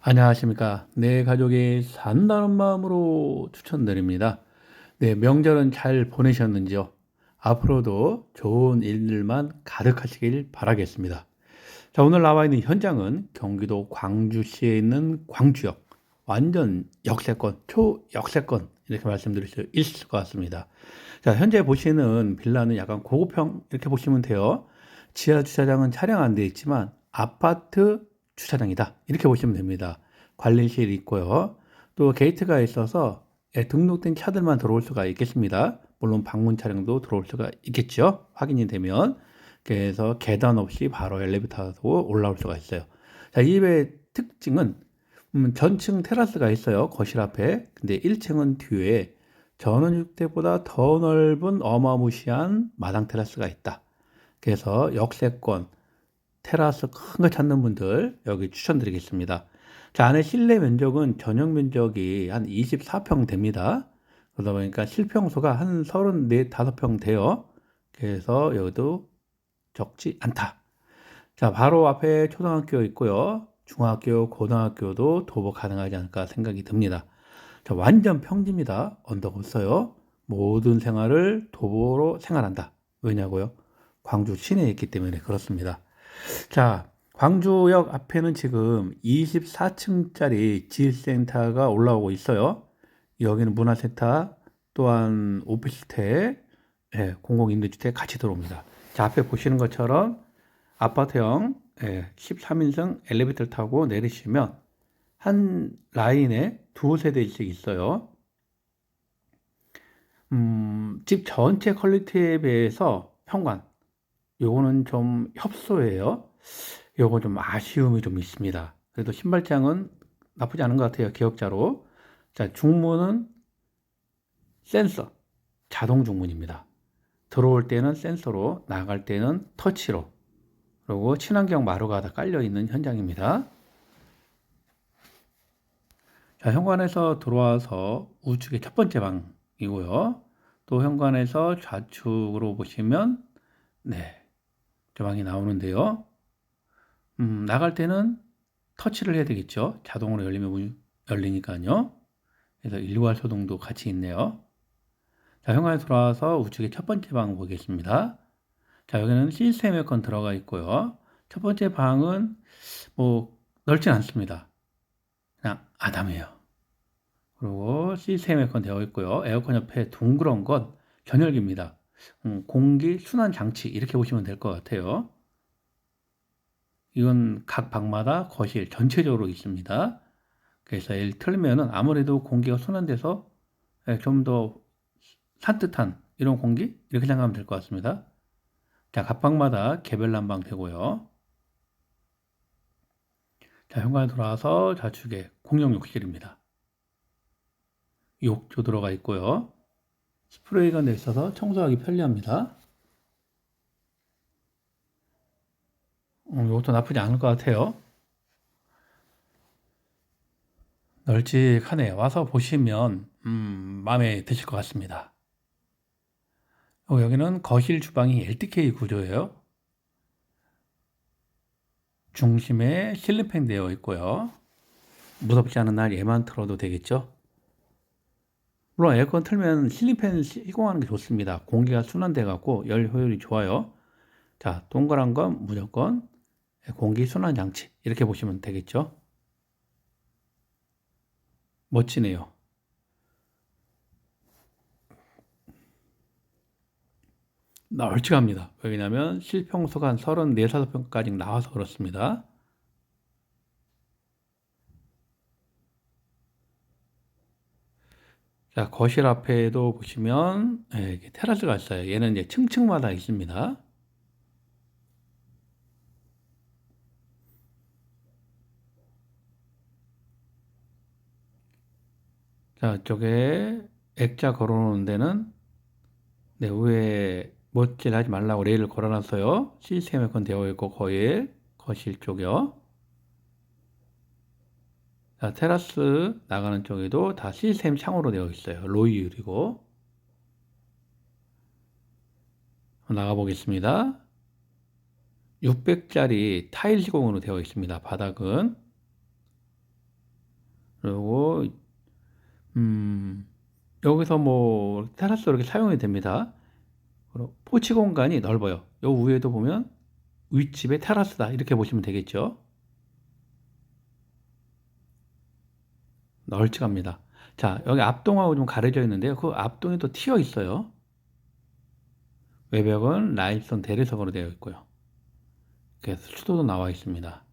안녕하십니까. 내 가족이 산다는 마음으로 추천드립니다. 네, 명절은 잘 보내셨는지요? 앞으로도 좋은 일들만 가득하시길 바라겠습니다. 자, 오늘 나와 있는 현장은 경기도 광주시에 있는 광주역. 완전 역세권, 초역세권. 이렇게 말씀드릴 수 있을 것 같습니다. 자, 현재 보시는 빌라는 약간 고급형 이렇게 보시면 돼요. 지하 주차장은 차량 안 돼 있지만 아파트 주차장이다. 이렇게 보시면 됩니다. 관리실이 있고요. 또 게이트가 있어서 예, 등록된 차들만 들어올 수가 있겠습니다. 물론 방문 차량도 들어올 수가 있겠죠. 확인이 되면. 그래서 계단 없이 바로 엘리베이터 타고 올라올 수가 있어요. 자, 이 집의 특징은 음, 전층 테라스가 있어요. 거실 앞에. 근데 1층은 뒤에 전원주택보다 더 넓은 어마무시한 마당 테라스가 있다. 그래서 역세권 테라스 큰 거 찾는 분들 여기 추천드리겠습니다. 자, 안에 실내 면적은 전용 면적이 한 24평 됩니다. 그러다 보니까 실평수가 한 34, 5평 돼요. 그래서 여기도 적지 않다. 자, 바로 앞에 초등학교 있고요. 중학교, 고등학교도 도보 가능하지 않을까 생각이 듭니다. 자, 완전 평지입니다. 언덕 없어요. 모든 생활을 도보로 생활한다. 왜냐고요? 광주 시내에 있기 때문에 그렇습니다. 자, 광주역 앞에는 지금 24층짜리 지식센터가 올라오고 있어요. 여기는 문화센터 또한 오피스텔, 예, 공공임대주택 같이 들어옵니다. 자, 앞에 보시는 것처럼 아파트형 예, 13인승 엘리베이터를 타고 내리시면 한 라인에 두 세대씩 있어요. 음, 집 전체 퀄리티에 비해서 현관, 요거는 좀 협소해요. 요거 좀 아쉬움이 좀 있습니다. 그래도 신발장은 나쁘지 않은 것 같아요. 기억자로. 자, 중문은 센서, 자동 중문입니다. 들어올 때는 센서로, 나갈 때는 터치로. 그리고 친환경 마루가 다 깔려 있는 현장입니다. 자, 현관에서 들어와서 우측의 첫 번째 방이고요. 또 현관에서 좌측으로 보시면, 네, 저 방이 나오는데요. 음, 나갈 때는 터치를 해야 되겠죠. 자동으로 열리면 문이 열리니까요. 그래서 일괄 소동도 같이 있네요. 자, 현관에 들어와서 우측에 첫 번째 방 보겠습니다. 자, 여기는 시스템 에어컨 들어가 있고요. 첫 번째 방은 뭐 넓진 않습니다. 그냥 아담해요. 그리고 시스템 에어컨 되어 있고요. 에어컨 옆에 둥그런 건 견열기입니다. 음, 공기 순환 장치 이렇게 보시면 될 것 같아요. 이건 각 방마다 거실 전체적으로 있습니다. 그래서 예를 틀면은 아무래도 공기가 순환돼서 예, 좀더 산뜻한 이런 공기 이렇게 생각하면 될 것 같습니다. 자, 각 방마다 개별 난방 되고요. 자, 현관에 돌아와서 좌측에 공용 욕실입니다. 욕조 들어가 있고요. 스프레이가 내 있어서 청소하기 편리합니다. 음, 이것도 나쁘지 않을 것 같아요. 널찍하네. 와서 보시면 음, 마음에 드실 것 같습니다. 어, 여기는 거실 주방이 LDK 구조예요. 중심에 실리팬 되어 있고요. 무섭지 않은 날 얘만 틀어도 되겠죠? 물론 에어컨 틀면 실리팬 시공하는 게 좋습니다. 공기가 순환돼 갖고 열 효율이 좋아요. 자, 동그란 건 무조건 공기 순환 장치 이렇게 보시면 되겠죠. 멋지네요. 널찍합니다. 왜냐하면 실평수가 한 34, 5평까지 나와서 그렇습니다. 자, 거실 앞에도 보시면 예, 테라스가 있어요. 얘는 이제 층층마다 있습니다. 자, 이쪽에 액자 걸어놓은 데는 네, 위에 멋질 하지 말라고 레일을 걸어놨어요. 시스템 에컨 되어 있고 거의 거실 쪽이요. 자, 테라스 나가는 쪽에도 다 시스템 창으로 되어 있어요. 로이율이고 나가 보겠습니다. 600짜리 타일 시공으로 되어 있습니다. 바닥은 그리고 음, 여기서 뭐 테라스 이렇게 사용이 됩니다. 포치 공간이 넓어요. 요 위에도 보면 윗집에 테라스다 이렇게 보시면 되겠죠. 널찍합니다. 자, 여기 앞동하고 좀 가려져 있는데요. 그 앞동이 또 튀어 있어요. 외벽은 라임스톤 대리석으로 되어 있고요. 그래서 수도도 나와 있습니다.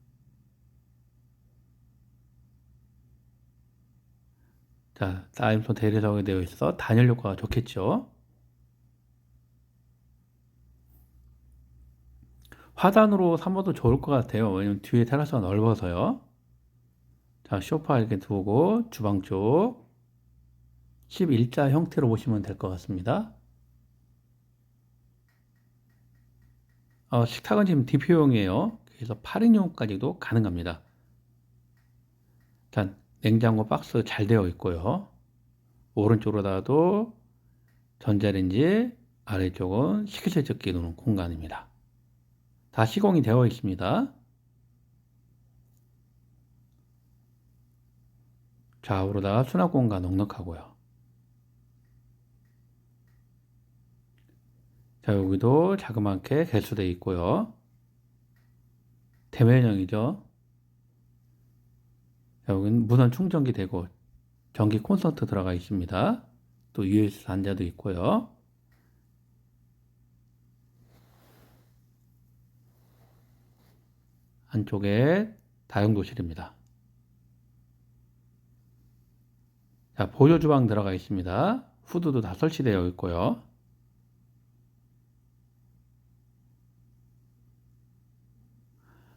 자, 라임스톤 대리석이 되어 있어 단열 효과가 좋겠죠. 화단으로 삼아도 좋을 것 같아요. 왜냐면 뒤에 테라스가 넓어서요. 자, 소파 이렇게 두고 주방 쪽 11자 형태로 보시면 될 것 같습니다. 어, 식탁은 지금 DP용이에요. 그래서 8인용까지도 가능합니다. 자, 냉장고 박스 잘 되어 있고요. 오른쪽으로다도 전자레인지, 아래쪽은 식기세척기 놓는 공간입니다. 다 시공이 되어 있습니다. 좌우로다가 수납 공간 넉넉하고요. 자, 여기도 자그맣게 개수되어 있고요. 대면형이죠. 여기는 무선 충전기 되고 전기 콘서트 들어가 있습니다. 또 USB 단자도 있고요. 안쪽에 다용도실입니다. 자, 보조 주방 들어가 있습니다. 후드도 다 설치되어 있고요.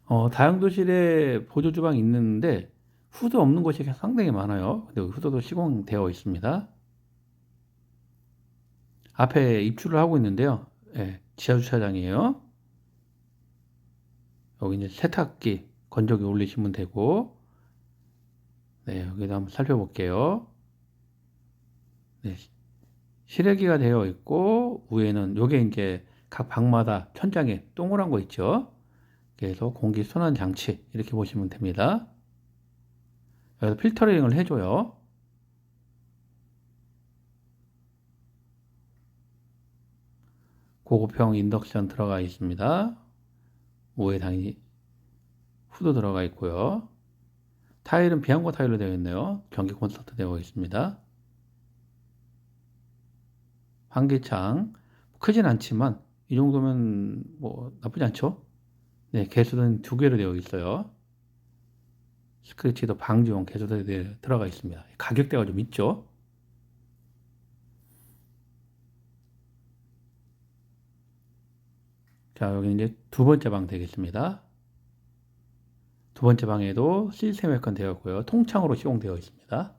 어, 다용도실에 보조 주방 있는데 후드 없는 곳이 상당히 많아요. 근데 후드도 시공되어 있습니다. 앞에 입주를 하고 있는데요. 예, 지하 주차장이에요. 여기 이제 세탁기, 건조기 올리시면 되고, 네, 여기도 한번 살펴볼게요. 네, 실외기가 되어 있고, 위에는 요게 이제 각 방마다 천장에 동그란 거 있죠. 그래서 공기 순환 장치, 이렇게 보시면 됩니다. 여기서 필터링을 해줘요. 고급형 인덕션 들어가 있습니다. 위에 당연히 후드 들어가 있고요. 타일은 비앙고 타일로 되어 있네요. 전기 콘서트 되어 있습니다. 환기창 크진 않지만 이 정도면 뭐 나쁘지 않죠? 네, 개수는 두 개로 되어 있어요. 스크래치도 방지용 개조들이 들어가 있습니다. 가격대가 좀 있죠. 자, 여기 이제 두 번째 방 되겠습니다. 두 번째 방에도 시스템 에어컨 되어 있고요. 통창으로 시공되어 있습니다.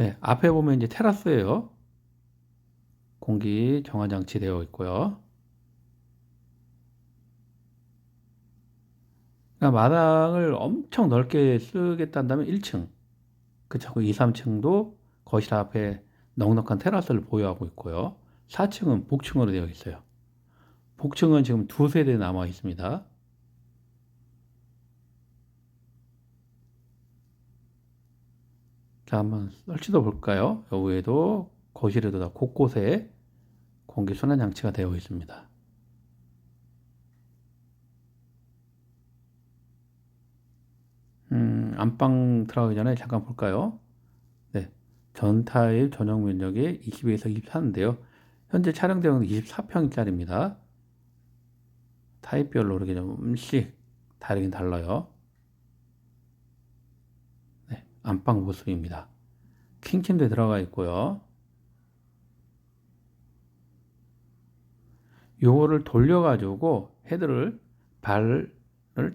네, 앞에 보면 이제 테라스예요. 공기 정화 장치 되어 있고요. 그러니까 마당을 엄청 넓게 쓰겠다면 1층, 그쵸? 2, 3층도 거실 앞에 넉넉한 테라스를 보유하고 있고요. 4층은 복층으로 되어 있어요. 복층은 지금 두 세대 남아 있습니다. 자, 한번 설치도 볼까요? 여기에도 거실에도 다 곳곳에 공기 순환 장치가 되어 있습니다. 음, 안방 들어가기 전에 잠깐 볼까요? 네. 전타일 전용 면적이 22에서 24인데요. 현재 촬영대역은 24평짜리입니다. 타입별로 이렇게 좀씩 다르긴 달라요. 네. 안방 모습입니다. 킹침대 들어가 있고요. 요거를 돌려가지고 헤드를 발을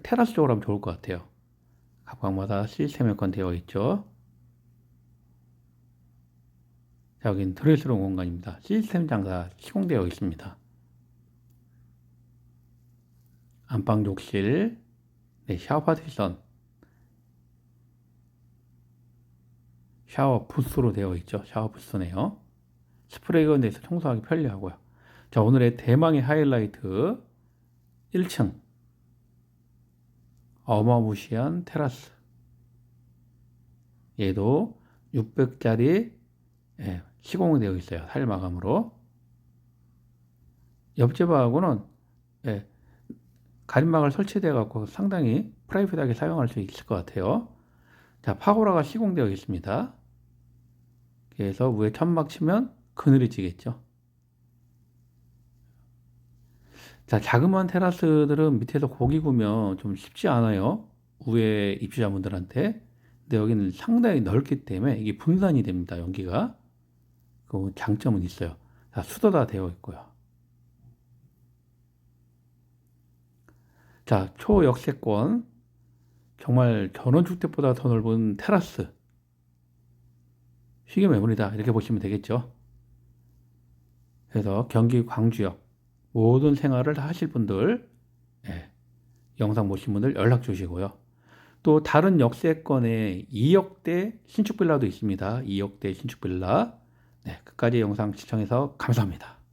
테라스 쪽으로 하면 좋을 것 같아요. 각 방마다 시스템 에어컨 되어 있죠. 자, 여기는 드레스룸 공간입니다. 시스템 장사 시공되어 있습니다. 안방 욕실, 네, 샤워 파티션, 샤워 부스로 되어 있죠. 샤워 부스네요. 스프레이 건데서 청소하기 편리하고요. 자, 오늘의 대망의 하이라이트 1층 어마무시한 테라스. 얘도 600짜리 예, 시공이 되어 있어요. 타일 마감으로. 옆집하고는 예, 가림막을 설치되어 갖고 상당히 프라이빗하게 사용할 수 있을 것 같아요. 자, 파고라가 시공되어 있습니다. 그래서 위에 천막 치면 그늘이 지겠죠. 자, 자그마한 테라스들은 밑에서 고기 구면 좀 쉽지 않아요. 위에 입주자분들한테. 근데 여기는 상당히 넓기 때문에 이게 분산이 됩니다. 연기가. 그 장점은 있어요. 자, 수도 다 되어 있고요. 자, 초역세권. 정말 전원주택보다 더 넓은 테라스. 휴게 매물이다. 이렇게 보시면 되겠죠. 그래서 경기 광주역 모든 생활을 다 하실 분들 예, 영상 보신 분들 연락 주시고요. 또 다른 역세권에 2억대 신축 빌라도 있습니다. 2억대 신축 빌라. 네, 끝까지 영상 시청해서 감사합니다.